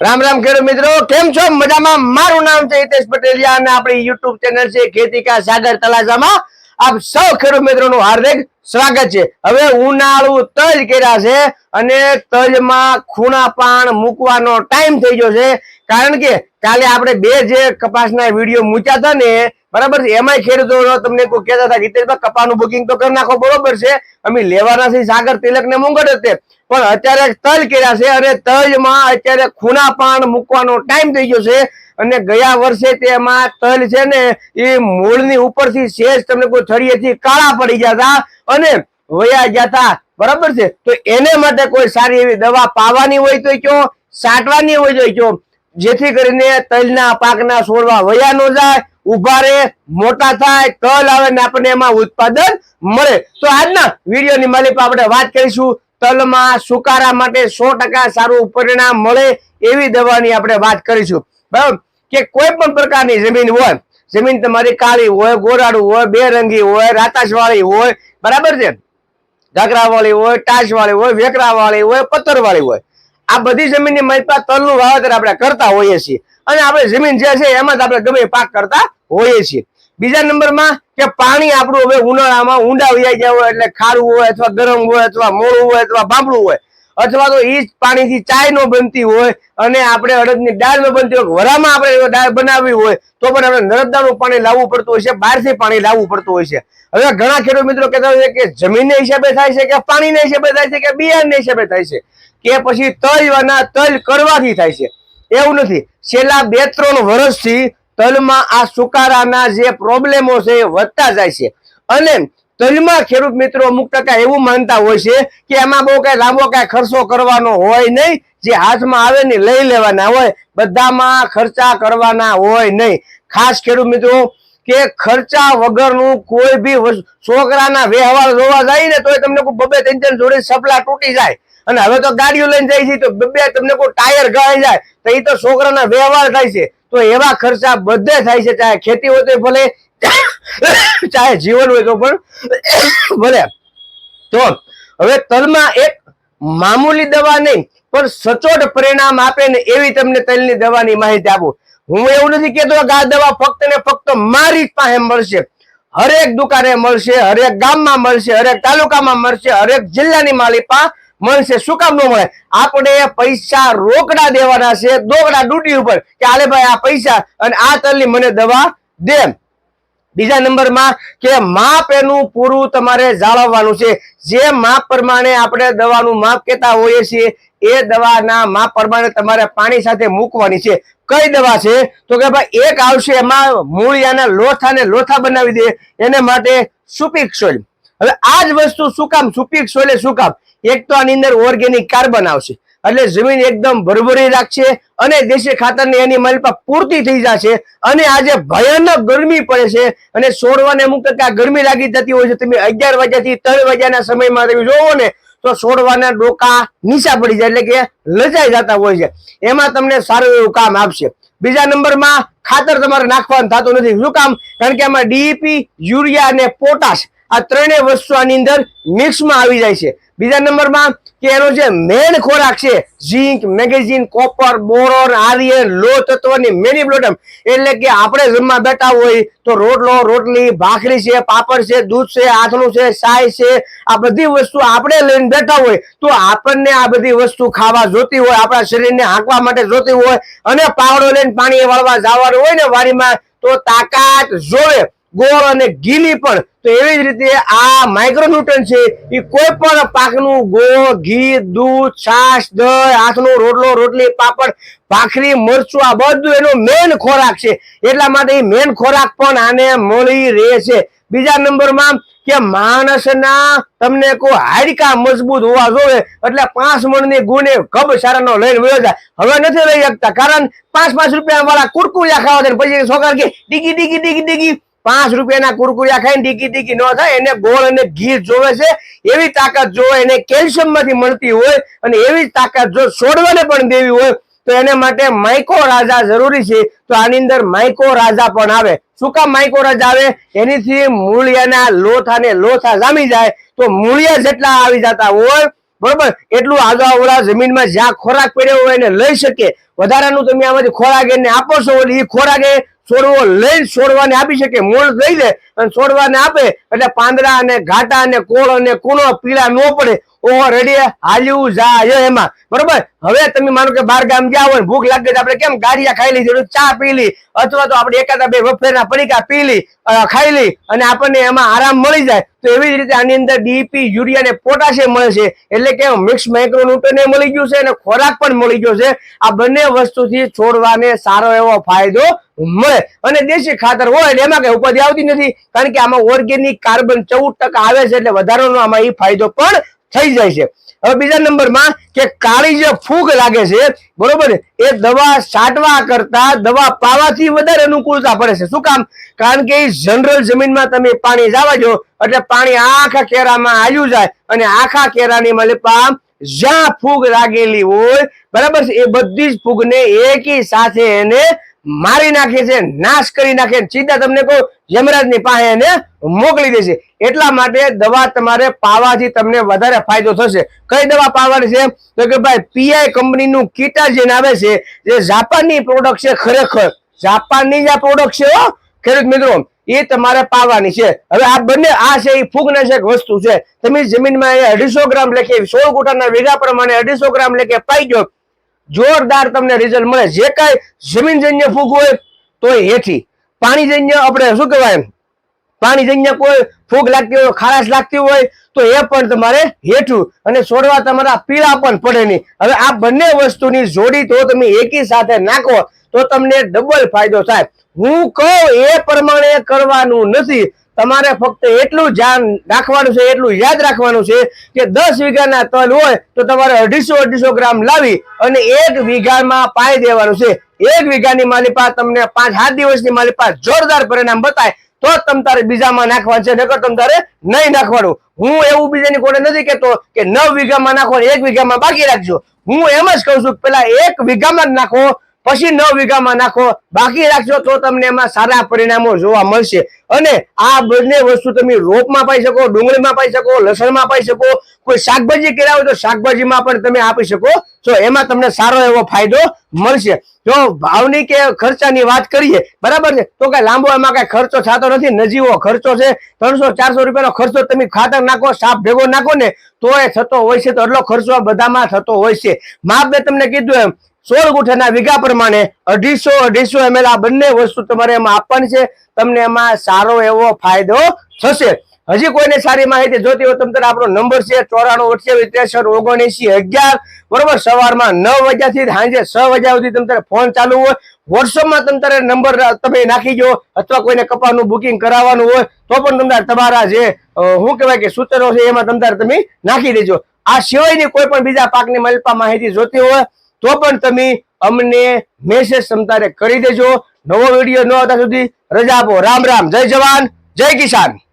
રામ રામ ખેડૂત મિત્રો, કેમ છો? મજામાં? મારું નામ છે હિતેશ પટેલિયા અને આપણી યુટ્યુબ ચેનલ છે ખેતીકા સાગર તલાસામાં આપ સૌ ખેડૂત મિત્રોનું હાર્દિક સ્વાગત છે. હવે ઉનાળુ તજ કર્યા છે અને તજમાં ખૂણા પાણ મૂકવાનો ટાઈમ થઈ ગયો છે. કારણ કે કાલે આપણે બે જે કપાસના વીડિયો મૂક્યા હતા ને, બરાબર છે, એમાંય ખેડૂતો તમને કોઈ કહેતા હતા હિતેશભાઈ, કપાસનું બુકિંગ તો કરી નાખો, બરોબર છે. અમે લેવાના છે સાગર તિલક ને મુંગટ પણ અત્યારે તલ કર્યા છે અને તલમાં અત્યારે ખૂના પાન મૂકવાનો ટાઈમ થઈ ગયો છે. અને ગયા વર્ષે તેમાં તલ છે ને, એ મૂળની ઉપરથી શેષ તમને કોઈ થળીએથી કાળા પડી ગયા હતા અને વયા ગયા હતા. બરાબર છે? તો એને માટે કોઈ સારી એવી દવા પાવાની હોય તો કયો, સાટવાની હોય તો કયો. જેથી કરીને તલના પાકના છોડવા વયા ન જાય ઊભા રહે મોટા થાય, તલ આવે ને આપણને એમાં ઉત્પાદન મળે. તો આજના વિડીયોની માલિક આપણે વાત કરીશું તલમાં સુકારા માટે સો ટકા સારું પરિણામ મળે એવી દવાની આપણે વાત કરીશું. બરાબર? કે કોઈ પણ પ્રકારની જમીન હોય, જમીન તમારી કાળી હોય, ગોરાડું હોય બેરંગી હોય, રાતાશવાળી હોય, બરાબર છે? ઘાઘરાવાળી હોય, ટાશવાળી હોય, વેકરાવાળી હોય, પથ્થરવાળી હોય. આ બધી જમીનની મહેતા તલનું વાવેતર આપણે કરતા હોઈએ છીએ. અને આપણે જમીન જે છે એમાં જ આપણે ગમે પાક કરતા હોઈએ છીએ. બીજા નંબરમાં કે પાણી આપણું હવે ઉનાળામાં ઊંડા વયા ગયા હોય એટલે ખારું હોય અથવા ગરમ હોય અથવા મોળું હોય અથવા બાંબળું હોય, અથવા તો ઈ જ પાણીથી ચાય નો બનતી હોય અને આપણે અડદની દાળ નો બનતી હોય વરામાં આપણે દાળ બનાવી હોય, તો પણ આપણે નર્મદાનું પાણી લાવવું પડતું હોય છે, બહારથી પાણી લાવવું પડતું હોય છે. હવે ઘણા ખેડૂત મિત્રો કહેતા હોય છે કે જમીનને હિસાબે થાય છે કે પાણીના હિસાબે થાય છે કે બિયારણને હિસાબે થાય છે? કે પછી તલવાના તલ કરવાથી થાય છે? એવું નથી. છેલ્લા બે ત્રણ વર્ષથી તલમાં આ સુકારાના જે પ્રોબ્લેમો છે એ વધતા જાય છે. અને તલમાં ખેડૂત મિત્રો અમુક ટકા એવું માનતા હોય છે કે એમાં બહુ કઈ લાંબો કઈ ખર્ચો કરવાનો હોય નહીં, જે હાથમાં આવે ને લઈ લેવાના હોય, બધામાં ખર્ચા કરવાના હોય નહીં. ખાસ ખેડૂત મિત્રો, કે ખર્ચા વગરનું કોઈ બી છોકરાના વ્યવહાર જોવા જાય ને તો તમને કોઈ બબે ત્રણ ત્રણ જોડે સપલા તૂટી જાય. અને હવે તો ગાડીઓ લઈને જાય છે તો બબે તમને કોઈ ટાયર ગળાઈ જાય, તો એ તો છોકરાના વ્યવહાર થાય છે. તો એવા ખર્ચા બધે થાય છે ચાહે ખેતી હોય તો ભલે, ચાહે જીવન હોય તો પણ ભલે. તો હવે તલમાં એક મામૂલી દવા નહીં, પણ સચોટ પરિણામ આપે ને એવી તમને તલની દવાની માહિતી આપું. હું એવું નથી કેતો કે આ દવા ફક્ત ને ફક્ત મારી પાસે મળશે. હરેક દુકાને મળશે, હરેક ગામમાં મળશે, હરેક તાલુકામાં મળશે, હરેક જિલ્લાની માલિપા મળશે. શું કામ ન મળે? આપણે પૈસા રોકડા દેવાના છે દોગડા ડૂટી ઉપર કે આલે ભાઈ આ પૈસા અને આ તલની મને દવા દે બીજા નંબરમાં કે માપ એનું પૂરું તમારે જાળવવાનું છે. જે માપ પ્રમાણે આપણે દવાનું માપ કહેતા હોઈએ છીએ, એ દવાના માપ પ્રમાણે તમારે પાણી સાથે મૂકવાની છે. કઈ દવા છે? તો કે ભાઈ એક આવશે એમાં મૂળિયાના લોથાને લોથા બનાવી દે. એને માટે સુપીક સોઇલ. હવે આ જ વસ્તુ શું કામ? સુપીક સોલે શું કામ? એક તો આની અંદર ઓર્ગેનિક કાર્બન આવશે. એટલે જમીન એકદમ ભરભરી રાખશે અને દેશી ખાતરની એની માલિપા પૂર્તિ થઈ જશે અને આજે ભયાનક ગરમી પડે છે અને સોડવાને અમુક ટકા ગરમી લાગી જતી હોય છે. તમે અગિયાર વાગ્યાથી ત્રણ વાગ્યાના સમયમાં તમે જોવો ને, તો છોડવાના ડોકા નીચા પડી જાય એટલે કે લજાઈ જતા હોય છે. એમાં તમને સારું એવું કામ આપશે. બીજા નંબરમાં ખાતર તમારે નાખવાનું થતું નથી. શું કામ? કારણ કે આમાં ડીઈપી યુરિયા અને પોટાશ આ ત્રણેય વસ્તુ આની અંદર મિક્સમાં આવી જાય છે. બીજા નંબરમાં કે એનો જે મેન ખોરાક છે zinc magnesium copper boron iron, લો તત્વની મેનિબ્લોટમ એટલે કે આપણે જમવા બેઠા હોય તો રોટલો, રોટલી, ભાખરી છે, પાપડ છે, દૂધ છે આથણું છે સાય છે, આ બધી વસ્તુ આપણે લઈને બેઠા હોય તો આપણને આ બધી વસ્તુ ખાવા જોતી હોય, આપણા શરીરને હાંકવા માટે જોતી હોય અને પાવડો લઈને પાણી વાળવા જવાનું હોય ને વાડીમાં તો તાકાત જોવે. ગોળ અને ગીલી પણ. તો એવી જ રીતે આ માઇક્રોન્યુટ્રન છે, એ કોઈ પણ પાકનું ગોળ, ઘી, દૂધ, છાશ, દહીં, હાથનો રોટલો, રોટલી, પાપડ, ભાખરી, મરચું, આ બધું એનો મેન ખોરાક છે. એટલા માટે એ મેન ખોરાક પણ આને મળી રહે છે. બીજા નંબરમાં કે માણસના તમને કોઈ હાડકા મજબૂત હોવા જોઈએ, એટલે પાંચ મણની ગુણે કબ સારાનો લઈને વયો જાય. હવે નથી લઈ શકતા, કારણ પાંચ પાંચ રૂપિયા વાળા કુરકુરિયા ખાવા દે પછી છોકરા કે ડીગી ડીગી ડીગી ડીગી. પાંચ રૂપિયાના કુરકુરિયા ખાઈને ડીગી ટીકી ન થાય, એને ગોળ અને ઘી જોવે છે, એવી તાકાત જોવે એને કેલ્શિયમમાંથી મળતી હોય અને એવી જ તાકાત જો છોડવાને પણ દેવી હોય, તો એને માટે માઇકો રાજા જરૂરી છે. તો આની અંદર માઇકો રાજા પણ આવે. શું કામ માઇકો રાજા આવે? એનીથી મૂળિયાના લોથા ને લોથા જામી જાય, તો મૂળિયા જેટલા આવી જતા હોય, બરોબર, એટલું આગળ જમીનમાં જ્યાં ખોરાક પડ્યો હોય એને લઈ શકે. વધારાનું તમે આમાંથી ખોરાક એને આપો છો, એ ખોરાક એ છોડવો, લઈને છોડવાને આપી શકે, મૂળ લઈ લે અને છોડવાને આપે એટલે પાંદડા અને ઘાટા અને કોળ અને કૂણો પીળા ન પડે. ઓહો રેડી હાલ્યું જાય એમાં. બરોબર? હવે તમે માનો કે બાર ગામ ગયા હોય, ભૂખ લાગે આપણે કેમ ગાડિયા ખાઈ ચા પી લી. અથવા તો આપણે એકાદા બે વફેરના પડીકા પી અને આપણને એમાં આરામ મળી જાય. તો એવી જ રીતે આની અંદર ડીપી યુરિયા ને પોટાશિયમ મળે છે. એટલે કે મિક્સ માઇક્રોન્યુટ્રન મળી ગયું છે અને ખોરાક પણ મળી ગયો છે. આ બંને વસ્તુથી છોડવાને સારો એવો ફાયદો મળે. અને દેશી ખાતર હોય એમાં કઈ ઉપાધિ આવતી નથી. કારણ કે આમાં ઓર્ગેનિક કાર્બન ચૌદ ટકા આવે છે એટલે વધારાનો આમાં એ ફાયદો પણ થઈ જાય છે. હવે બીજા નંબરમાં કે કાળી જે ફૂગ લાગે છે, બરોબર? એ દવા છાંટવા કરતા દવા પાવાથી વધારે અનુકૂળતા પડે છે. શું કામ? કારણ કે જનરલ જમીનમાં તમે પાણી જવા જો એટલે પાણી આખા કેરામાં આવ્યું જાય અને આખા કેરાની મલિપા જ્યાં ફૂગ લાગેલી હોય, બરાબર છે? એ બધી જ ફૂગને એકી સાથે એને મારી નાખે છે, નાશ કરી નાખે. સીધા તમને કહું, યમરાજની પાસે એને મોકલી દેશે. એટલા માટે દવા તમારે પાવાથી તમને વધારે ફાયદો થશે. કઈ દવા પાવાની છે? તો કે ભાઈ, પીઆઈ કંપનીનું કીટાજીન આવે છે, જે જાપાનની પ્રોડક્ટ છે ખરેખર. જાપાનની જે પ્રોડક્ટ છે ખેડૂત મિત્રો, એ તમારે પાવાની છે. હવે આ બંને, આ છે એ ફૂગનાશક વસ્તુ છે. તમે જમીનમાં અઢીસો ગ્રામ લેખે સોળ ગુટાના વેગા પ્રમાણે અઢીસો ગ્રામ લેખે પાઈ ગયો જોરદાર તમને રિઝલ્ટ મળે. જે કાંઈ જમીનજન્ય ફૂગ હોય તો હેઠી પાણીજન્ય આપણે શું કહેવાય પાણીજન્ય કોઈ ફૂગ લાગતી હોય, ખારાશ લાગતી હોય, તો એ પણ તમારે હેઠું અને છોડવા તમારા પીળા પણ પડે નહીં. હવે આ બંને વસ્તુની જોડી તો તમે એકી સાથે નાખો તો તમને ડબલ ફાયદો થાય. હું કહું એ પ્રમાણે કરવાનું નથી. તમારે ફક્ત એટલું ધ્યાન રાખવાનું છે, એટલું યાદ રાખવાનું છે કે દસ વીઘાના તલ હોય તો તમારે અઢીસો અઢીસો ગ્રામ લાવી અને એક વીઘામાં પાઈ દેવાનું છે. એક વીઘાની માલિપા તમને પાંચ સાત દિવસની માલિપા જોરદાર પરિણામ બતાય, તો તમ તારે બીજામાં નાખવાનું છે, નકર તમ તારે નહીં નાખવાનું. હું એવું બીજાની કોને નથી કહેતો કે નવ વીઘામાં નાખો એક વીઘામાં બાકી રાખજો. હું એમ જ કહું છું પેલા એક વીઘામાં જ નાખો પછી નવ વીઘામાં નાખો. બાકી રાખશો તો તમને એમાં સારા પરિણામો જોવા મળશે. અને આ બંને વસ્તુ તમે રોપમાં પાઈ શકો, ડુંગળીમાં પાઈ શકો, લસણમાં પાઈ શકો. કોઈ શાકભાજી કર્યા હોય તો શાકભાજીમાં પણ તમે આપી શકો. તો એમાં તમને સારો એવો ફાયદો મળશે. જો ભાવની કે ખર્ચાની વાત કરીએ, બરાબર છે? તો કઈ લાંબો એમાં કઈ ખર્ચો થતો નથી. નજીવો ખર્ચો છે. ત્રણસો, ચારસો રૂપિયાનો ખર્ચો તમે ખાતર નાખો, સાપ ભેગો નાખો ને તો એ થતો હોય છે. તો એટલો ખર્ચો બધામાં થતો હોય છે. માપ મેં તમને કીધું એમ સોળ ગુઠાના વીઘા પ્રમાણે અઢીસો અઢીસો એમએલ આ બંને વસ્તુ તમારે એમાં આપવાની છે. તમને એમાં સારો એવો ફાયદો થશે. હજી કોઈને સારી માહિતી જોતી હોય તમને આપણો નંબર છે ચોરાણું, અઠ્યાવીસ, ત્રેસઠ ઓગણએસી અગિયાર. બરોબર, સવારમાં નવ વાગ્યાથી સાંજે છ વાગ્યા સુધી તમારે ફોન ચાલુ હોય. વોટ્સઅપમાં તમારે નંબર તમે નાખી દો અથવા કોઈને કપાનું બુકિંગ કરાવવાનું હોય તો પણ તમારે તમારા જે શું કહેવાય કે સૂચનો છે એમાં તમારે તમે નાખી દેજો. આ સિવાયની કોઈ પણ બીજા પાકની મલ્પા માહિતી જોતી હોય તો પણ તમે અમને મેસેજ સમતારે કરી દેજો. નવો વીડિયો ન આવતા સુધી રજા આપો. રામ રામ. જય જવાન. જય કિસાન.